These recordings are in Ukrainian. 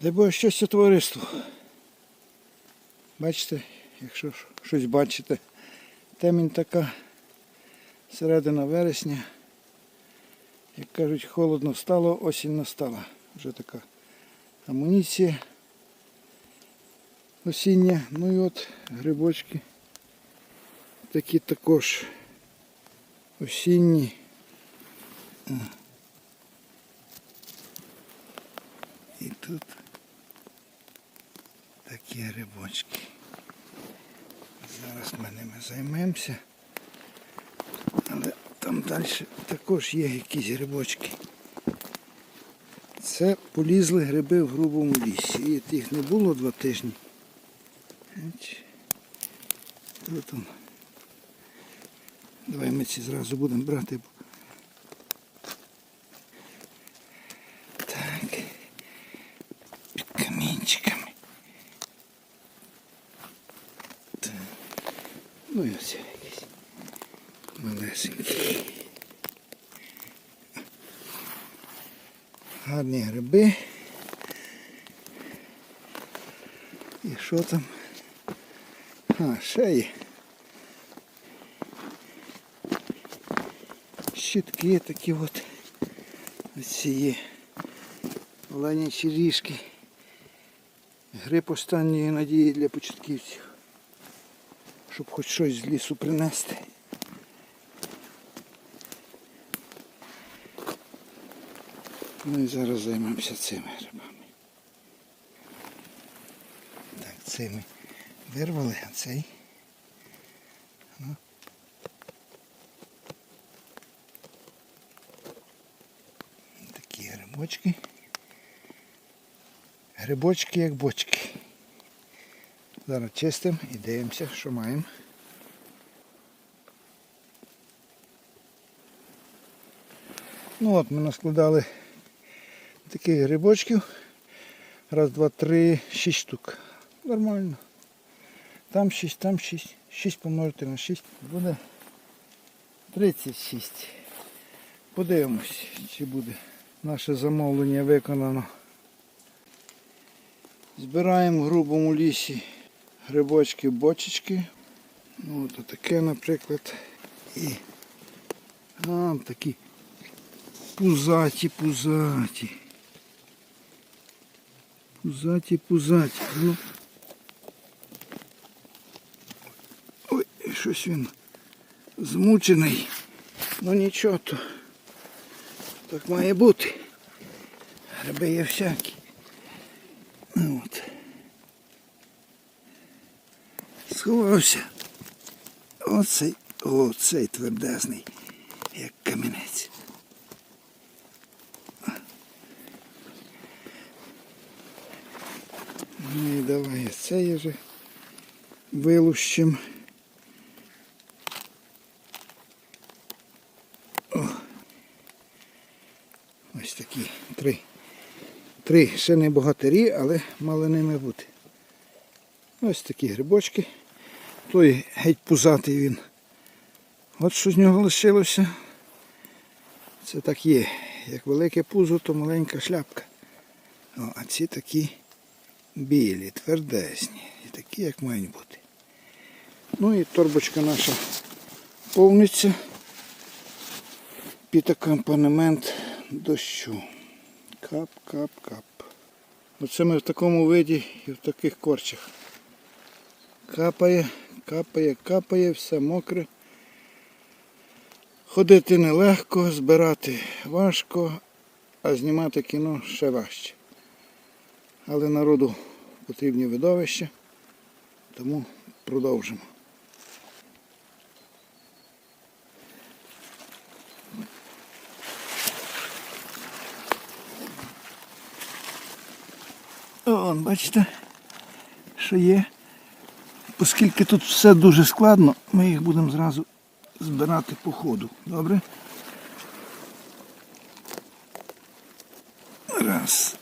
Дай Боже щастя товариству. Бачите, якщо щось бачите, темінь така середина вересня. Як кажуть, холодно стало, осінь настала. Вже така амуніція осіння. Ну і от грибочки такі також осінні. І тут такі грибочки. Зараз ми ними займемося. Але там далі також є якісь грибочки. Це полізли гриби в грубому лісі. І їх не було два тижні. Давай ми ці зразу будемо брати. бо- Так. Під камінчиками. Так. Ну і ось якісь малесенькі. Гарні гриби. І що там? А, ще є. Щітки такі от. Оці є. Оленячі ріжки. Гриб останньої надії для початківців. Щоб хоч щось з лісу принести. Ну і зараз займемося цими грибами. Так, цей ми вирвали, а цей. Ну. Такі грибочки. Грибочки як бочки. Зараз чистимо і дивимося, що маємо. Ну от ми наскладали таких грибочків. Раз, два, три, шість штук. Нормально. Там шість, там шість. Шість помножити на шість. Буде 36. Подивимось, чи буде наше замовлення виконано. Збираємо в грубому лісі грибочки, бочечки. Ну, от таке, наприклад. І а, такі пузаті, пузаті. Пузаті, пузаті. Ну. Ой, щось він змучений. Ну нічого то. Так має бути. Гриби є всякі. Ну, От. Сховався. Оцей, оцей твердезний, як камінець. Ну і давай цей вже вилущим. О. Ось такі три. Три ще не богатирі, але мали ними бути. Ось такі грибочки. Той геть пузатий він. От що з нього лишилося. Це так є. Як велике пузо, то маленька шляпка. О, а ці такі білі, твердесні. І такі, як мають бути. Ну і торбочка наша повниться під акомпанемент дощу. Кап, кап, кап. Оце ми в такому виді і в таких корчах. Капає, капає, капає, все мокре. Ходити нелегко, збирати важко, а знімати кіно ще важче. Але народу потрібні видовища, тому продовжимо. О, бачите, що є. Оскільки тут все дуже складно, ми їх будемо зразу збирати по ходу. Добре? Раз.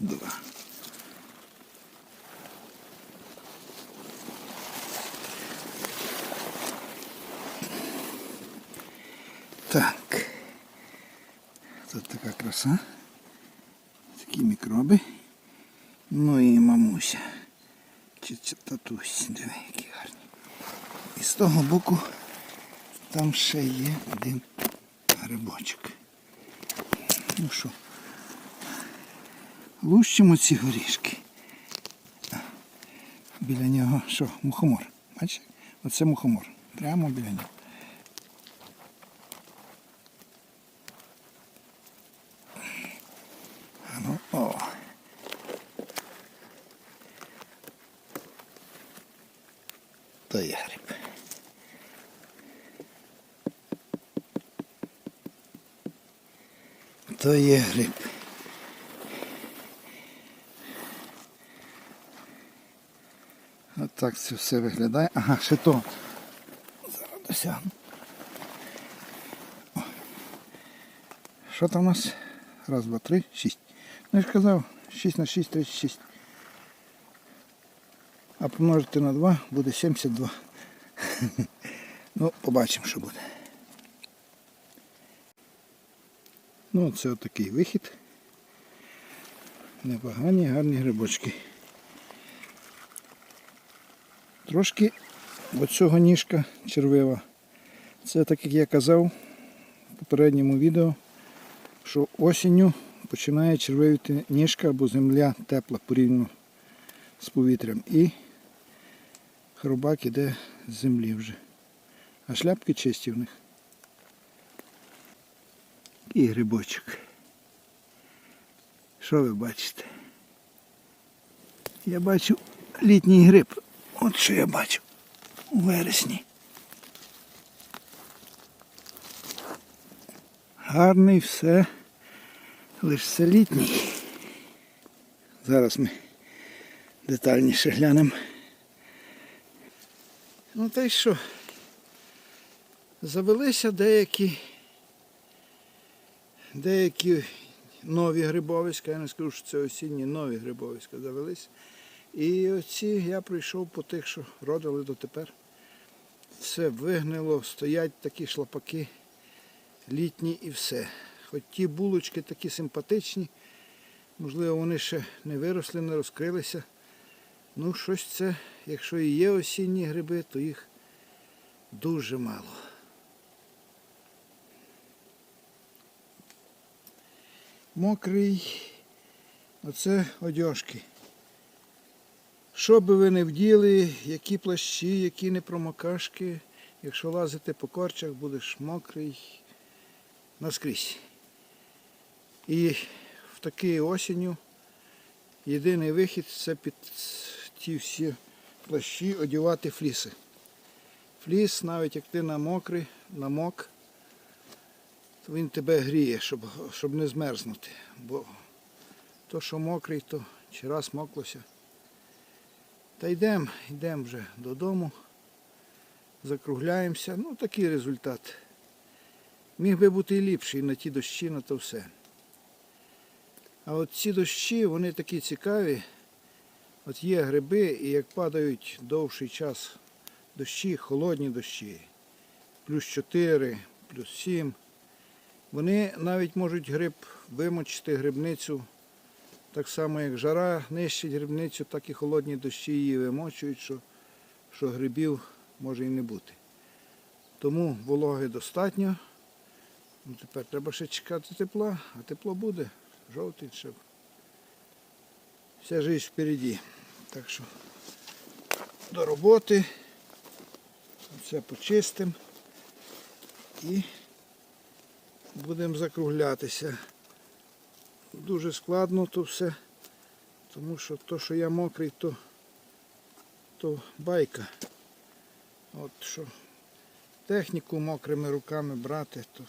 Два. Так. Тут така краса. Такі мікроби. Ну і мамуся. Чи це татусь, диви, які гарні. І з того боку там ще є один грибочок. Ну що, лущимо ці горішки. Біля нього що, мухомор. Бачиш? Оце мухомор. Прямо біля нього. А ну, о. То є гриб. То є гриб. От так це все виглядає. Ага, ще то. Зараз досягну. Що там у нас? Раз, два, три, шість. Ну я ж казав, 6 на 6, 36. А помножити на 2 буде 72. Ну, побачимо, що буде. Ну, це отакий вихід. Непогані, гарні грибочки. Трошки оцього ніжка червива. Це так як я казав в попередньому відео, що осінню починає червивити ніжка або земля тепла порівняно з повітрям. І хробак іде з землі вже. А шляпки чисті в них. І грибочок. Що ви бачите? Я бачу літній гриб. От що я бачу у вересні. Гарний все, лише все літній. Зараз ми детальніше глянемо. Ну та й що? Завелися деякі деякі нові грибовиська, я не скажу, що це осінні нові грибовиська завелись. І оці я прийшов по тих, що родили дотепер. Все вигнило, стоять такі шлапаки літні і все. Хоч ті булочки такі симпатичні, можливо, вони ще не виросли, не розкрилися. Ну, щось це, якщо і є осінні гриби, то їх дуже мало. Мокрий, оце одяжки. Що би ви не вділи, які плащі, які не промокашки, якщо лазити по корчах, будеш мокрий наскрізь. І в такий осінню єдиний вихід це під ті всі плащі одягати фліси. Фліс, навіть як ти на мокрий, намок, то він тебе гріє, щоб, щоб не змерзнути. Бо то, що мокрий, то чи раз моклося. Та йдемо, йдемо вже додому, закругляємося. Ну, такий результат. Міг би бути і ліпший на ті дощі, на то все. А от ці дощі, вони такі цікаві. От є гриби, і як падають довший час дощі, холодні дощі, плюс 4, плюс 7, вони навіть можуть гриб вимочити грибницю так само, як жара нищить грибницю, так і холодні дощі її вимочують, що, що грибів може і не бути. Тому вологи достатньо. Ну, Тепер треба ще чекати тепла, а тепло буде. Жовтий ще. Вся життя впереді. Так що до роботи. Все почистимо і будемо закруглятися дуже складно то все, тому що то, що я мокрий, то, то байка. От що техніку мокрими руками брати, то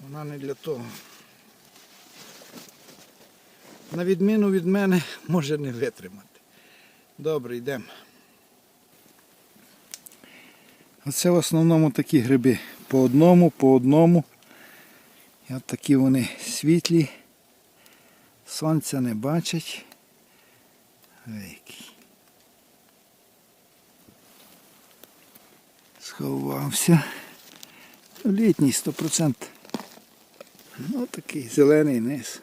вона не для того. На відміну від мене може не витримати. Добре, йдемо. Оце в основному такі гриби. По одному, по одному. І от такі вони світлі. Сонця не бачать. Який. Сховався. Літній 100%. Ну, такий зелений низ.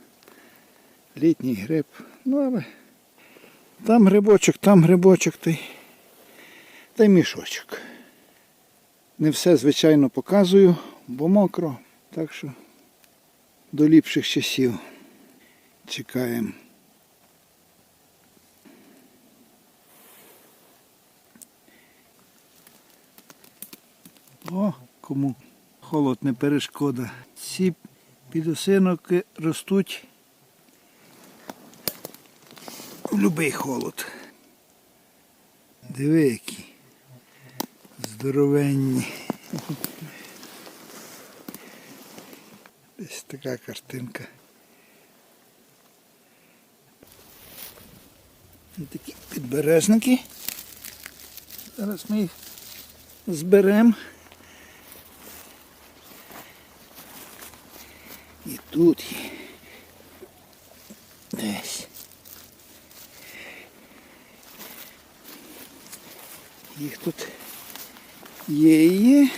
Літній гриб. Ну, але там грибочок, там грибочок, та й мішочок. Не все, звичайно, показую, бо мокро. Так що до ліпших часів чекаємо. О, кому холод не перешкода. Ці підосиноки ростуть в будь-який холод. Диви які. Здоровенні. Десь така картинка. І такі підбережники. Зараз ми їх зберемо. І тут є. Десь. Їх тут і.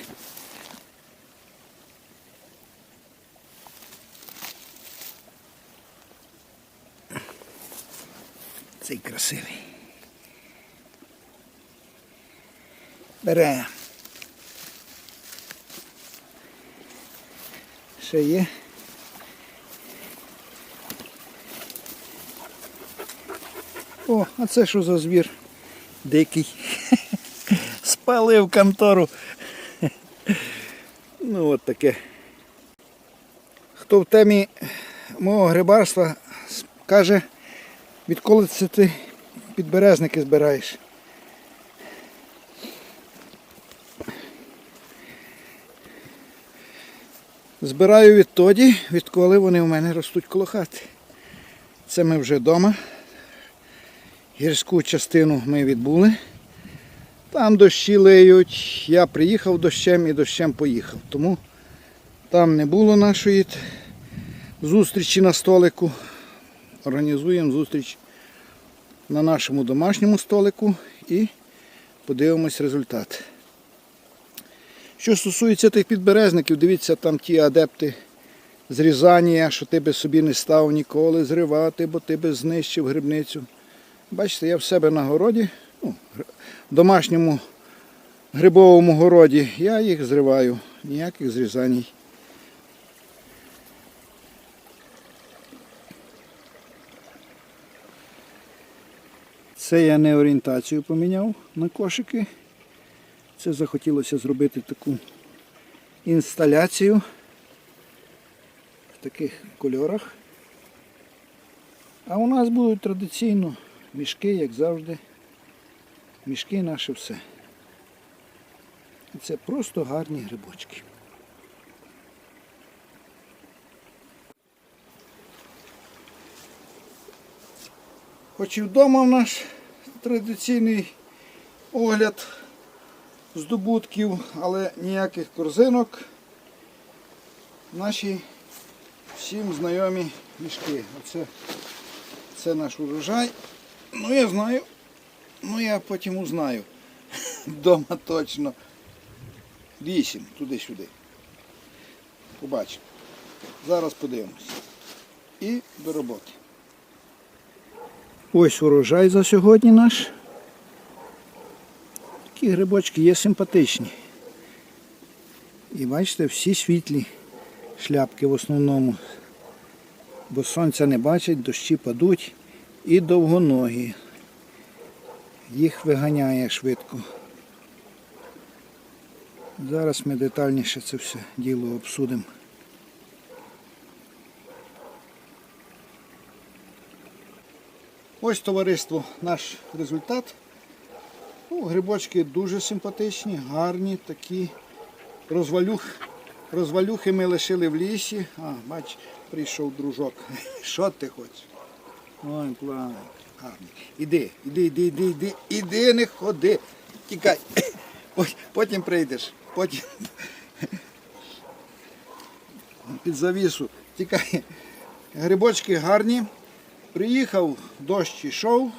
Цей красивий. Бере. Ще є. О, а це що за звір? Дикий. Спалив контору. Ну от таке. Хто в темі мого грибарства каже, відколи це ти підберезники збираєш? Збираю відтоді, відколи вони у мене ростуть коло хати. Це ми вже вдома. Гірську частину ми відбули. Там дощі леють. Я приїхав дощем і дощем поїхав. Тому там не було нашої зустрічі на столику. Організуємо зустріч на нашому домашньому столику і подивимось результат. Що стосується тих підберезників, дивіться, там ті адепти зрізання, що ти би собі не став ніколи зривати, бо ти би знищив грибницю. Бачите, я в себе на городі, домашньому грибовому городі, я їх зриваю, ніяких зрізань. Це я не орієнтацію поміняв на кошики. Це захотілося зробити таку інсталяцію в таких кольорах. А у нас будуть традиційно мішки, як завжди. Мішки наше все. Це просто гарні грибочки. Хоч і вдома в наш традиційний огляд здобутків, але ніяких корзинок. Наші всім знайомі мішки. Оце це наш урожай. Ну я знаю. Ну я потім узнаю. Дома точно. Вісім, туди-сюди. Побачимо. Зараз подивимось. І до роботи. Ось урожай за сьогодні наш. Такі грибочки є симпатичні. І бачите, всі світлі шляпки в основному. Бо сонця не бачать, дощі падуть і довгоногі. Їх виганяє швидко. Зараз ми детальніше це все діло обсудимо. Ось товариство наш результат. Ну, грибочки дуже симпатичні, гарні, такі розвалюх. Розвалюхи ми лишили в лісі. А, бач, прийшов дружок. Що ти хочеш? Ой, план. Гарний. Іди, іди, іди, іди, іди, іди, не ходи. Тікай. Потім прийдеш. Потім. Під завісу. Тікай. Грибочки гарні. Приїхав, дощ ішов,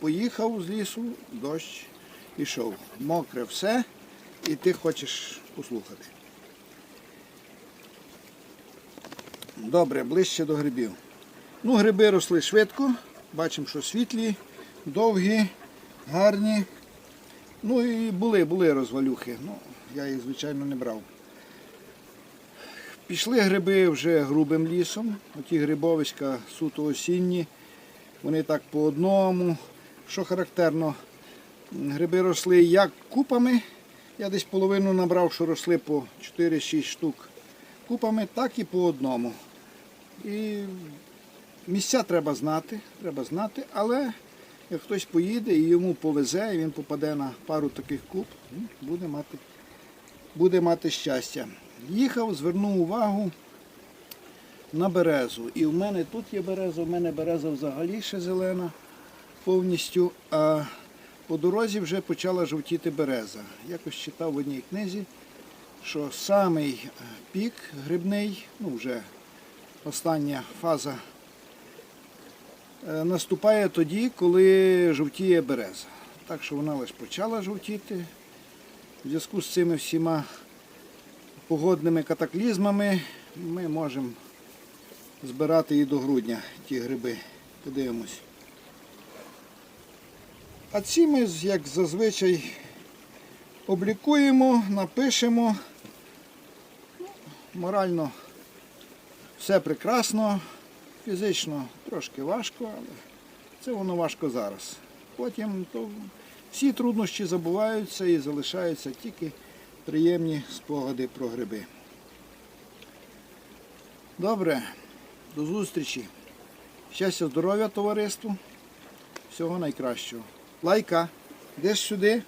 поїхав з лісу, дощ ішов. Мокре все, і ти хочеш послухати. Добре, ближче до грибів. Ну, гриби росли швидко. Бачимо, що світлі, довгі, гарні. Ну і були, були розвалюхи. Ну, я їх, звичайно, не брав. Пішли гриби вже грубим лісом. Оті грибовиська суто осінні. Вони так по одному. Що характерно, гриби росли як купами. Я десь половину набрав, що росли по 4-6 штук купами, так і по одному. І місця треба знати, треба знати, але як хтось поїде і йому повезе, і він попаде на пару таких куб, ну, буде мати, буде мати щастя. Їхав, звернув увагу на березу. І в мене тут є береза, в мене береза взагалі ще зелена повністю. А по дорозі вже почала жовтіти береза. Якось читав в одній книзі, що самий е, пік грибний, ну вже остання фаза, наступає тоді, коли жовтіє береза. Так що вона лише почала жовтіти. В зв'язку з цими всіма погодними катаклізмами ми можемо збирати і до грудня ті гриби. Подивимось. А ці ми, як зазвичай, облікуємо, напишемо. Ну, Морально все прекрасно, фізично трошки важко, але це воно важко зараз. Потім то всі труднощі забуваються і залишаються тільки приємні спогади про гриби. Добре, до зустрічі. Щастя, здоров'я товариству. Всього найкращого. Лайка, йдеш сюди.